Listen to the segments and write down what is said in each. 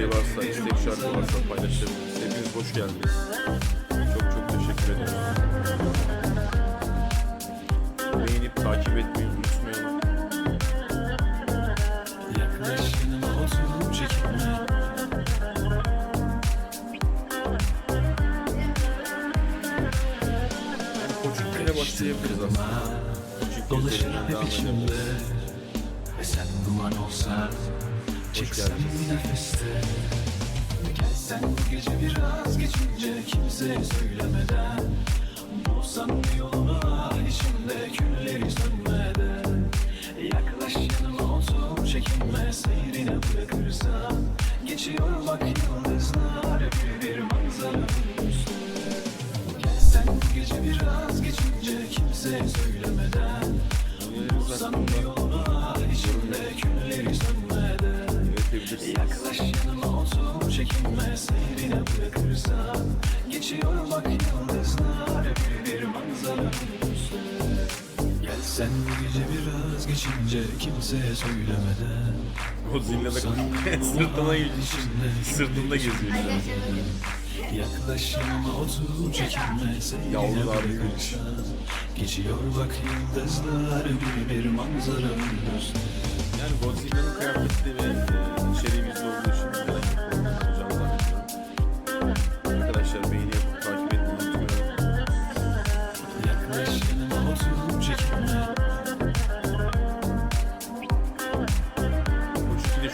şey varsa, istek şarkı varsa paylaşabiliriz. Hepiniz hoş geldiniz. Çok çok teşekkür ederim. Beğenip takip etmeyi unutmayalım. Yaklaş yanıma otur çekinme Koçuklu'yla başlayabiliriz aslında. Dolaşır hep içimde. Ve sen duman olsan Nefeste. Gelsen bu gece biraz geçince Kimseye söylemeden Bulsan bir yolunu ah içimde Külleri sönmeden. Yaklaş yanıma otur çekinme Seyrine bırakırsan. Geçiyor bak yıldızlar Bir bir manzara bu gece biraz geçince Kimseye söylemeden hakkında bir yolunu iletebilirsiniz. Yaklaş yanıma otur çekinme seyrine bırakırsan Geçiyor bak yıldızlar bir bir manzara Gel sen bu gece biraz geçince kimseye söylemeden O zille de sırtına gitmiş. Sırtında geziyor. Yaklaş yanıma otur çekinme seyrine Yavrular bırakırsan Geçiyor bak yıldızlar bir bir manzara Yani Godzilla'nın kıyafeti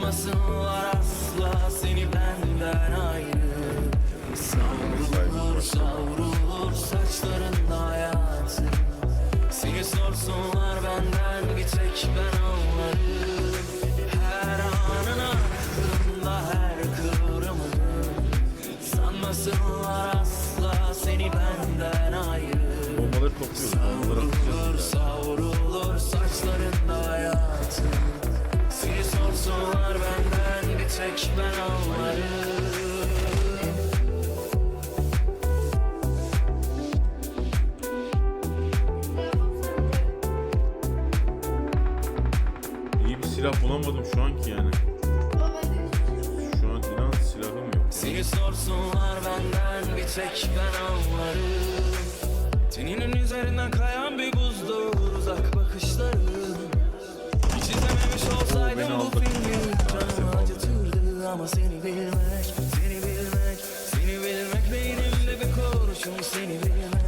Sanmasınlar asla seni benden ayrı. Savrulur savrulur saçlarında hayatım Seni sorsunlar benden bir tek ben anlarım Her anın aklımda her kıvrımın Sanmasınlar asla seni benden ayrı. Bombaları topluyoruz. Tek ben anlarım İyi bir silah bulamadım şu anki yani. Şu an inan silahım yok. Seni sorsunlar benden bir tek ben anlarım Teninin üzerinden kayan bir buzdur ama seni bilmek Seni bilmek Seni bilmek beynimde bir kurşun Seni bilmek.